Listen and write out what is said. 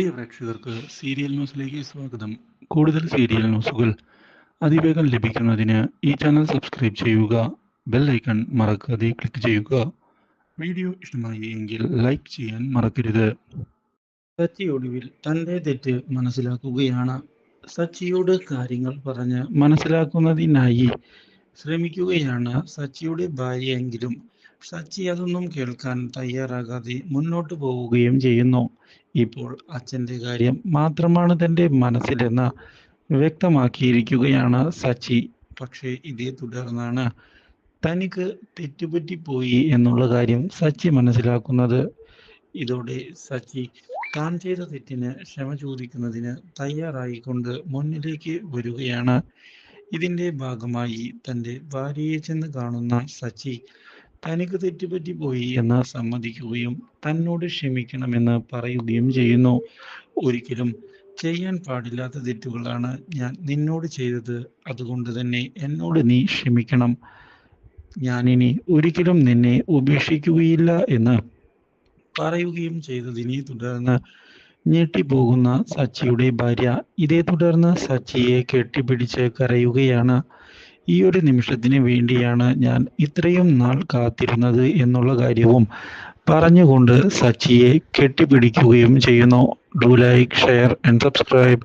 പ്രിയ പ്രേക്ഷകർക്ക് സീരിയൽ ന്യൂസിലേക്ക് സ്വാഗതം. കൂടുതൽ സീരിയൽ ന്യൂസുകൾ അതിവേഗം ലഭിക്കുന്നതിന് ഈ ചാനൽ സബ്സ്ക്രൈബ് ചെയ്യുക ബെൽ ഐക്കൺ മറക്കാതെ ക്ലിക്ക് ചെയ്യുക. വീഡിയോ ഇഷ്ടമായി എങ്കിൽ ലൈക്ക് ചെയ്യാൻ മറക്കരുത്. സച്ചി ഒടുവിൽ തന്റെ തെറ്റ് മനസ്സിലാക്കുകയാണ്. സച്ചിയോട് കാര്യങ്ങൾ പറഞ്ഞ് മനസ്സിലാക്കുന്നതിനായി ശ്രമിക്കുകയാണ് സച്ചിയുടെ ഭാര്യയെങ്കിലും. സച്ചി അതൊന്നും കേൾക്കാൻ തയ്യാറാകാതെ മുന്നോട്ട് പോവുകയും ചെയ്യുന്നു. ഇപ്പോൾ അച്ഛന്റെ കാര്യം മാത്രമാണ് തന്റെ മനസ്സിലെന്ന് വ്യക്തമാക്കിയിരിക്കുകയാണ് സച്ചി. പക്ഷേ ഇതേ തുടർന്നാണ് തനിക്ക് തെറ്റുപറ്റിപ്പോയി എന്നുള്ള കാര്യം സച്ചി മനസ്സിലാക്കുന്നത്. ഇതോടെ സച്ചി താൻ ചെയ്ത തെറ്റിന് ക്ഷമ ചോദിക്കുന്നതിന് തയ്യാറായിക്കൊണ്ട് മുന്നിലേക്ക് വരികയാണ്. ഇതിന്റെ ഭാഗമായി തന്റെ ഭാര്യയെ ചെന്ന് കാണുന്ന സച്ചി തനിക്ക് തെറ്റുപറ്റിപ്പോയി എന്ന് സമ്മതിക്കുകയും തന്നോട് ക്ഷമിക്കണമെന്ന് പറയുകയും ചെയ്യുന്നു. ഒരിക്കലും ചെയ്യാൻ പാടില്ലാത്ത തെറ്റുകളാണ് ഞാൻ നിന്നോട് ചെയ്തത്. അതുകൊണ്ട് തന്നെ എന്നോട് നീ ക്ഷമിക്കണം. ഞാനിനി ഒരിക്കലും നിന്നെ ഉപേക്ഷിക്കുകയില്ല എന്ന് പറയുകയും ചെയ്തതിനെ തുടർന്ന് ഞെട്ടിപ്പോകുന്ന സച്ചിയുടെ ഭാര്യ ഇതേ തുടർന്ന് സച്ചിയെ കെട്ടിപ്പിടിച്ച് കരയുകയാണ്. ഈ ഒരു നിമിഷത്തിന് വേണ്ടിയാണ് ഞാൻ ഇത്രയും നാൾ കാത്തിരുന്നത് എന്നുള്ള കാര്യവും പറഞ്ഞുകൊണ്ട് സച്ചിയെ കെട്ടിപ്പിടിക്കുകയും ചെയ്യുന്നു. Do like share and subscribe